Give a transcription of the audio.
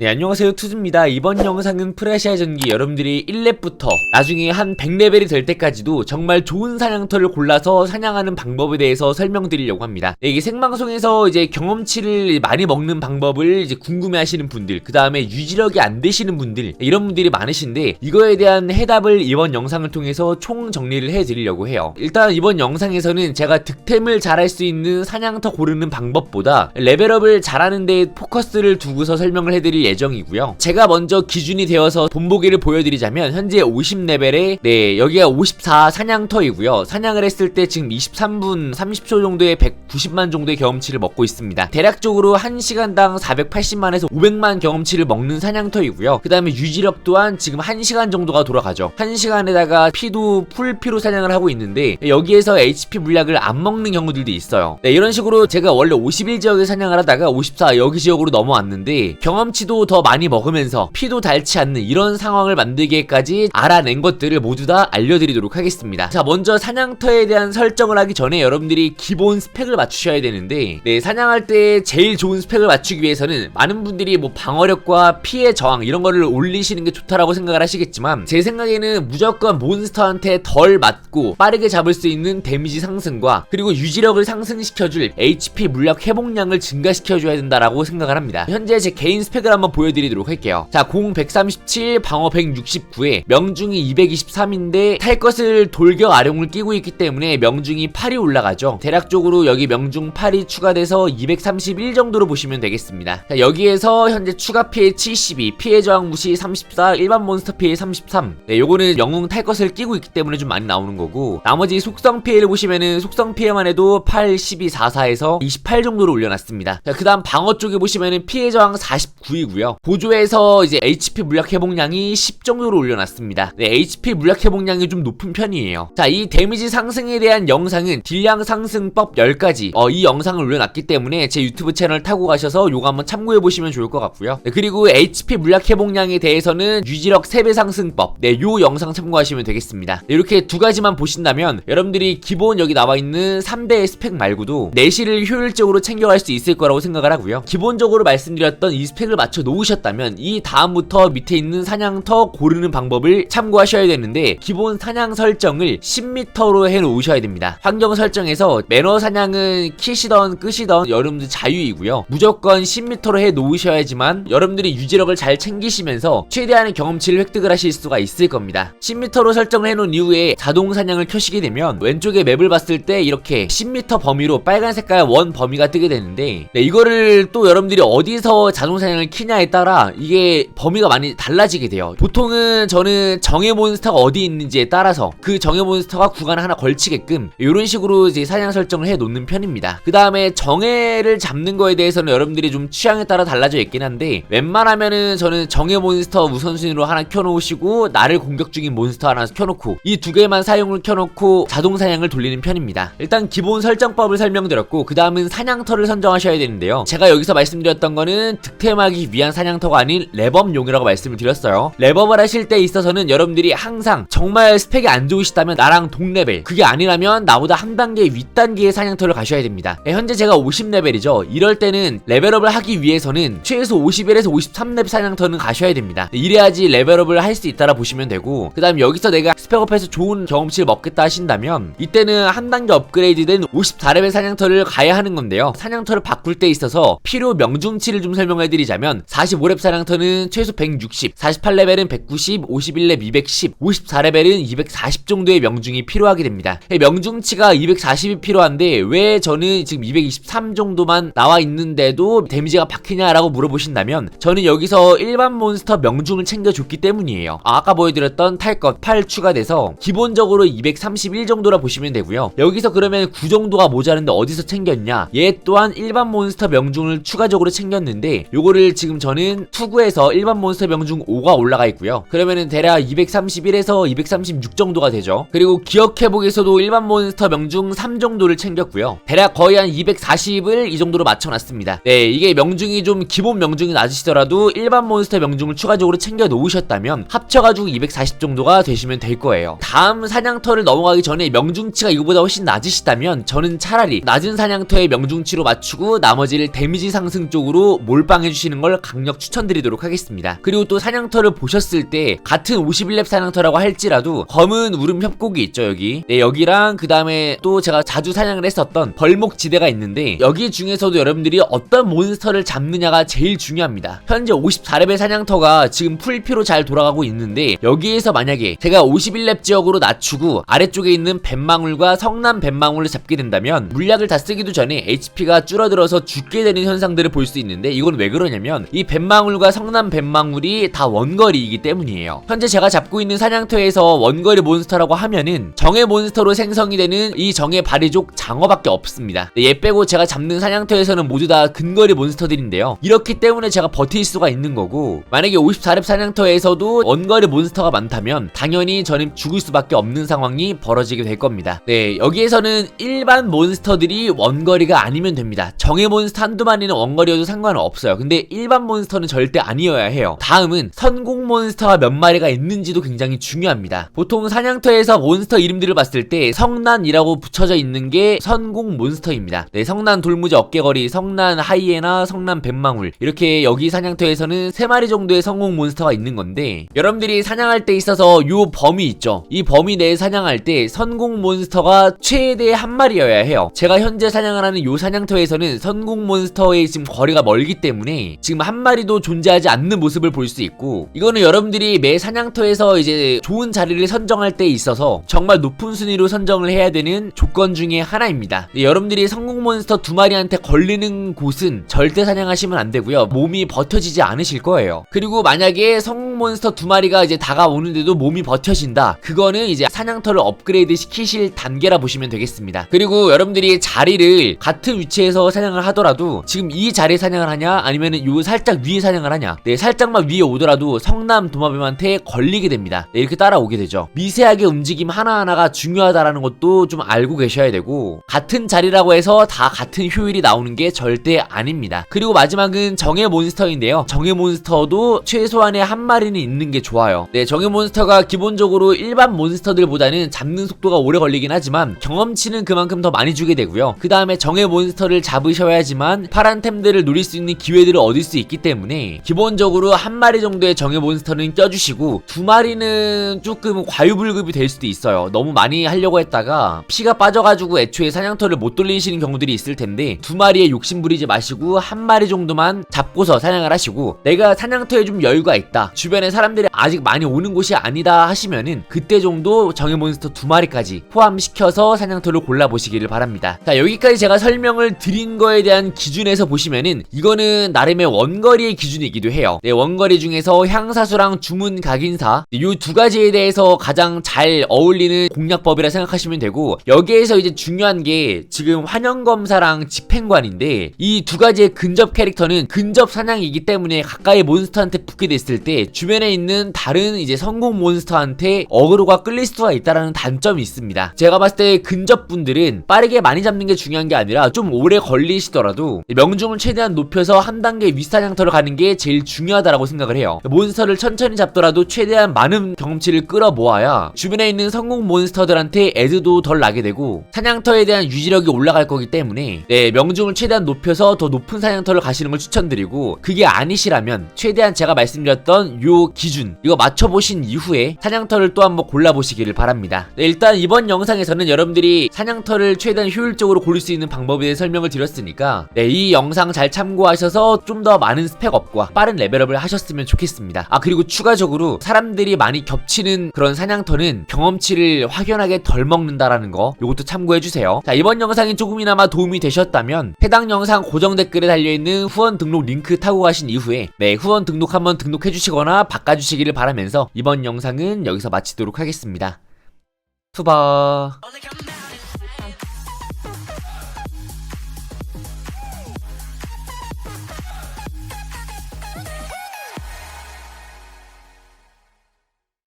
네, 안녕하세요. 투즈입니다. 이번 영상은 프레시아 전기 여러분들이 1렙부터 나중에 한 100레벨이 될 때까지도 정말 좋은 사냥터를 골라서 사냥하는 방법에 대해서 설명드리려고 합니다. 네, 이게 생방송에서 이제 경험치를 많이 먹는 방법을 이제 궁금해 하시는 분들, 그 다음에 유지력이 안 되시는 분들, 이런 분들이 많으신데, 이거에 대한 해답을 이번 영상을 통해서 총 정리를 해 드리려고 해요. 일단 이번 영상에서는 제가 득템을 잘할 수 있는 사냥터 고르는 방법보다 레벨업을 잘하는 데 포커스를 두고서 설명을 해드릴 예정이고요. 제가 먼저 기준이 되어서 본보기를 보여드리자면 현재 50레벨에 네 여기가 54 사냥터이고요. 사냥을 했을 때 지금 23분 30초 정도의 190만 정도의 경험치를 먹고 있습니다. 대략적으로 1시간당 480만에서 500만 경험치를 먹는 사냥터이고요. 그 다음에 유지력 또한 지금 1시간 정도가 돌아가죠. 1시간에다가 피도 풀 피로 사냥을 하고 있는데 여기에서 HP 물약을 안 먹는 경우들도 있어요. 네, 이런 식으로 제가 원래 51 지역에 사냥을 하다가 54 여기 지역으로 넘어왔는데 경험치도 더 많이 먹으면서 피도 닳지 않는 이런 상황을 만들기까지 알아낸 것들을 모두 다 알려드리도록 하겠습니다. 자, 먼저 사냥터에 대한 설정을 하기 전에 여러분들이 기본 스펙을 맞추셔야 되는데 네, 사냥할 때 제일 좋은 스펙을 맞추기 위해서는 많은 분들이 뭐 방어력과 피해 저항 이런 거를 올리시는 게 좋다라고 생각을 하시겠지만 제 생각에는 무조건 몬스터한테 덜 맞고 빠르게 잡을 수 있는 데미지 상승과 그리고 유지력을 상승시켜줄 HP 물약 회복량을 증가시켜줘야 된다라고 생각을 합니다. 현재 제 개인 스펙을 한번 보여드리도록 할게요. 자, 공 137, 방어 169에 명중이 223인데 탈 것을 돌격 아령을 끼고 있기 때문에 명중이 8이 올라가죠. 대략적으로 여기 명중 8이 추가돼서 231 정도로 보시면 되겠습니다. 자, 여기에서 현재 추가 피해 72, 피해 저항 무시 34, 일반 몬스터 피해 33. 네, 요거는 영웅 탈 것을 끼고 있기 때문에 좀 많이 나오는 거고 나머지 속성 피해를 보시면은 속성 피해만 해도 8, 12, 44에서 28 정도로 올려놨습니다. 자, 그다음 방어 쪽에 보시면은 피해 저항 49이고 요. 보조에서 이제 HP 물약 회복량이 10 정도로 올려놨습니다. 네, HP 물약 회복량이 좀 높은 편이에요. 자, 이 데미지 상승에 대한 영상은 딜량 상승법 10가지 어, 이 영상을 올려놨기 때문에 제 유튜브 채널 타고 가셔서 요거 한번 참고해 보시면 좋을 것 같고요. 네, 그리고 HP 물약 회복량에 대해서는 유지력 3배 상승법 네, 요 영상 참고하시면 되겠습니다. 네, 이렇게 두 가지만 보신다면 여러분들이 기본 여기 나와 있는 3대의 스펙 말고도 내실을 효율적으로 챙겨갈 수 있을 거라고 생각을 하고요. 기본적으로 말씀드렸던 이 스펙을 맞춰 놓으셨다면 이 다음부터 밑에 있는 사냥터 고르는 방법을 참고하셔야 되는데 기본 사냥 설정을 10m로 해 놓으셔야 됩니다. 환경 설정에서 매너 사냥은 키시던 끄시던 여러분들 자유이고요. 무조건 10m로 해 놓으셔야지만 여러분들이 유지력을 잘 챙기시면서 최대한의 경험치를 획득을 하실 수가 있을 겁니다. 10m로 설정을 해 놓은 이후에 자동 사냥을 켜시게 되면 왼쪽에 맵을 봤을 때 이렇게 10m 범위로 빨간 색깔 원 범위가 뜨게 되는데 네, 이거를 또 여러분들이 어디서 자동 사냥을 키냐 에 따라 이게 범위가 많이 달라지게 돼요. 보통은 저는 정예 몬스터가 어디 있는지에 따라서 그 정예 몬스터가 구간 하나 걸치게끔 이런 식으로 이제 사냥 설정을 해 놓는 편입니다. 그 다음에 정예를 잡는 거에 대해서는 여러분들이 좀 취향에 따라 달라져 있긴 한데 웬만하면은 저는 정예 몬스터 우선순위로 하나 켜놓으시고 나를 공격 중인 몬스터 하나 켜놓고 이 두 개만 사용을 켜놓고 자동 사냥을 돌리는 편입니다. 일단 기본 설정법을 설명드렸고 그 다음은 사냥터를 선정하셔야 되는데요. 제가 여기서 말씀드렸던 거는 득템하기 위한 사냥터가 아닌 랩업용이라고 말씀을 드렸어요. 랩업을 하실 때 있어서는 여러분들이 항상 정말 스펙이 안 좋으시다면 나랑 동레벨 그게 아니라면 나보다 한 단계 윗단계의 사냥터를 가셔야 됩니다. 네, 현재 제가 50레벨이죠. 이럴 때는 레벨업을 하기 위해서는 최소 51에서 53레벨 사냥터는 가셔야 됩니다. 네, 이래야지 레벨업을 할 수 있다라 보시면 되고 그 다음 여기서 내가 스펙업해서 좋은 경험치를 먹겠다 하신다면 이때는 한 단계 업그레이드된 54레벨 사냥터를 가야 하는 건데요. 사냥터를 바꿀 때 있어서 필요 명중치를 좀 설명해드리자면 45렙 사냥터는 최소 160, 48레벨은 190, 51렙 210, 54레벨은 240 정도의 명중이 필요하게 됩니다. 명중치가 240이 필요한데 왜 저는 지금 223 정도만 나와 있는데도 데미지가 박히냐라고 물어보신다면 저는 여기서 일반 몬스터 명중을 챙겨줬기 때문이에요. 아, 아까 보여드렸던 탈것 8 추가돼서 기본적으로 231 정도라 보시면 되고요. 여기서 그러면 9 정도가 모자른데 어디서 챙겼냐? 얘 또한 일반 몬스터 명중을 추가적으로 챙겼는데 요거를 지금 저는 투구에서 일반 몬스터 명중 5가 올라가 있고요. 그러면은 대략 231에서 236 정도가 되죠. 그리고 기억회복에서도 일반 몬스터 명중 3 정도를 챙겼고요. 대략 거의 한 240을 이 정도로 맞춰놨습니다. 네, 이게 명중이 좀 기본 명중이 낮으시더라도 일반 몬스터 명중을 추가적으로 챙겨 놓으셨다면 합쳐가지고 240 정도가 되시면 될 거예요. 다음 사냥터를 넘어가기 전에 명중치가 이거보다 훨씬 낮으시다면 저는 차라리 낮은 사냥터의 명중치로 맞추고 나머지를 데미지 상승 쪽으로 몰빵해 주시는 걸 강력 추천드리도록 하겠습니다. 그리고 또 사냥터를 보셨을 때 같은 51렙 사냥터라고 할지라도 검은 울음 협곡이 있죠 여기. 네 여기랑 그 다음에 또 제가 자주 사냥을 했었던 벌목 지대가 있는데 여기 중에서도 여러분들이 어떤 몬스터를 잡느냐가 제일 중요합니다. 현재 54렙의 사냥터가 지금 풀피로 잘 돌아가고 있는데 여기에서 만약에 제가 51렙 지역으로 낮추고 아래쪽에 있는 뱃망울과 성남 뱃망울을 잡게 된다면 물약을 다 쓰기도 전에 HP가 줄어들어서 죽게 되는 현상들을 볼 수 있는데 이건 왜 그러냐면 이 뱃망울과 성남 뱃망울이 다 원거리이기 때문이에요. 현재 제가 잡고 있는 사냥터에서 원거리 몬스터라고 하면은 정의 몬스터로 생성이 되는 이 정의 바리족 장어밖에 없습니다. 네, 얘 빼고 제가 잡는 사냥터에서는 모두 다 근거리 몬스터들인데요. 이렇기 때문에 제가 버틸 수가 있는 거고 만약에 54렙 사냥터에서도 원거리 몬스터가 많다면 당연히 저는 죽을 수밖에 없는 상황이 벌어지게 될 겁니다. 네, 여기에서는 일반 몬스터들이 원거리가 아니면 됩니다. 정의 몬스터 한두 마리는 원거리여도 상관은 없어요. 근데 일반 몬스터는 절대 아니어야 해요. 다음은 선공 몬스터가 몇 마리가 있는지도 굉장히 중요합니다. 보통 사냥터에서 몬스터 이름들을 봤을 때 성난이라고 붙여져 있는 게 선공 몬스터입니다. 네, 성난 돌무지 어깨거리, 성난 하이에나, 성난 뱃망울 이렇게 여기 사냥터에서는 세 마리 정도의 성공 몬스터가 있는 건데 여러분들이 사냥할 때 있어서 요 범위 있죠. 이 범위 내에 사냥할 때 선공 몬스터가 최대 한 마리여야 해요. 제가 현재 사냥을 하는 요 사냥터에서는 선공 몬스터의 지금 거리가 멀기 때문에 지금 한 마리도 존재하지 않는 모습을 볼 수 있고 이거는 여러분들이 매 사냥터에서 이제 좋은 자리를 선정할 때 있어서 정말 높은 순위로 선정을 해야 되는 조건 중에 하나입니다. 네, 여러분들이 성공 몬스터 두 마리한테 걸리는 곳은 절대 사냥하시면 안 되고요. 몸이 버텨지지 않으실 거예요. 그리고 만약에 성공 몬스터 두 마리가 이제 다가오는데도 몸이 버텨진다. 그거는 이제 사냥터를 업그레이드 시키실 단계라 보시면 되겠습니다. 그리고 여러분들이 자리를 같은 위치에서 사냥을 하더라도 지금 이 자리에 사냥을 하냐 아니면은 요 살짝 위에 사냥을 하냐 네 살짝만 위에 오더라도 성남 도마뱀한테 걸리게 됩니다. 네, 이렇게 따라오게 되죠. 미세하게 움직임 하나하나가 중요하다라는 것도 좀 알고 계셔야 되고 같은 자리라고 해서 다 같은 효율이 나오는 게 절대 아닙니다. 그리고 마지막은 정의 몬스터인데요. 정의 몬스터도 최소한의 한 마리는 있는 게 좋아요. 네, 정의 몬스터가 기본적으로 일반 몬스터들보다는 잡는 속도가 오래 걸리긴 하지만 경험치는 그만큼 더 많이 주게 되고요. 그 다음에 정의 몬스터를 잡으셔야지만 파란 템들을 누릴 수 있는 기회들을 얻을 수 있기 때문에 기본적으로 한 마리 정도의 정의 몬스터는 껴주시고 두 마리는 조금 과유불급이 될 수도 있어요. 너무 많이 하려고 했다가 피가 빠져가지고 애초에 사냥터를 못 돌리시는 경우들이 있을 텐데 두 마리에 욕심 부리지 마시고 한 마리 정도만 잡고서 사냥을 하시고 내가 사냥터에 좀 여유가 있다. 주변에 사람들이 아직 많이 오는 곳이 아니다 하시면은 그때 정도 정의 몬스터 두 마리까지 포함시켜서 사냥터를 골라보시기를 바랍니다. 자 여기까지 제가 설명을 드린 거에 대한 기준에서 보시면은 이거는 나름의 원 거리의 기준이기도 해요. 네, 원거리 중에서 향사수랑 주문 각인사 이두 가지에 대해서 가장 잘 어울리는 공략법이라 생각하시면 되고 여기에서 이제 중요한 게 지금 환영검사랑 집행관인데 이 두 가지의 근접 캐릭터는 근접 사냥이기 때문에 가까이 몬스터한테 붙게 됐을 때 주변에 있는 다른 이제 성공 몬스터한테 어그로가 끌릴 수가 있다라는 단점이 있습니다. 제가 봤을 때 근접 분들은 빠르게 많이 잡는 게 중요한 게 아니라 좀 오래 걸리시더라도 명중을 최대한 높여서 한 단계 윗사냥 터를 가는 게 제일 중요하다라고 생각을 해요. 몬스터를 천천히 잡더라도 최대한 많은 경험치를 끌어 모아야 주변에 있는 성공 몬스터들한테 애드도 덜 나게 되고 사냥터에 대한 유지력이 올라갈 거기 때문에 네, 명중을 최대한 높여서 더 높은 사냥터를 가시는 걸 추천드리고 그게 아니시라면 최대한 제가 말씀드렸던 요 기준 이거 맞춰보신 이후에 사냥터를 또 한번 골라보시기를 바랍니다. 네, 일단 이번 영상에서는 여러분들이 사냥터를 최대한 효율적으로 고를 수 있는 방법에 대해 설명을 드렸으니까 네, 이 영상 잘 참고하셔서 좀 더 많은 스펙업과 빠른 레벨업을 하셨으면 좋겠습니다. 아 그리고 추가적으로 사람들이 많이 겹치는 그런 사냥터는 경험치를 확연하게 덜 먹는다라는 거 요것도 참고해주세요. 자 이번 영상이 조금이나마 도움이 되셨다면 해당 영상 고정 댓글에 달려있는 후원 등록 링크 타고 가신 이후에 네 후원 등록 한번 등록해주시거나 바꿔주시기를 바라면서 이번 영상은 여기서 마치도록 하겠습니다. 투바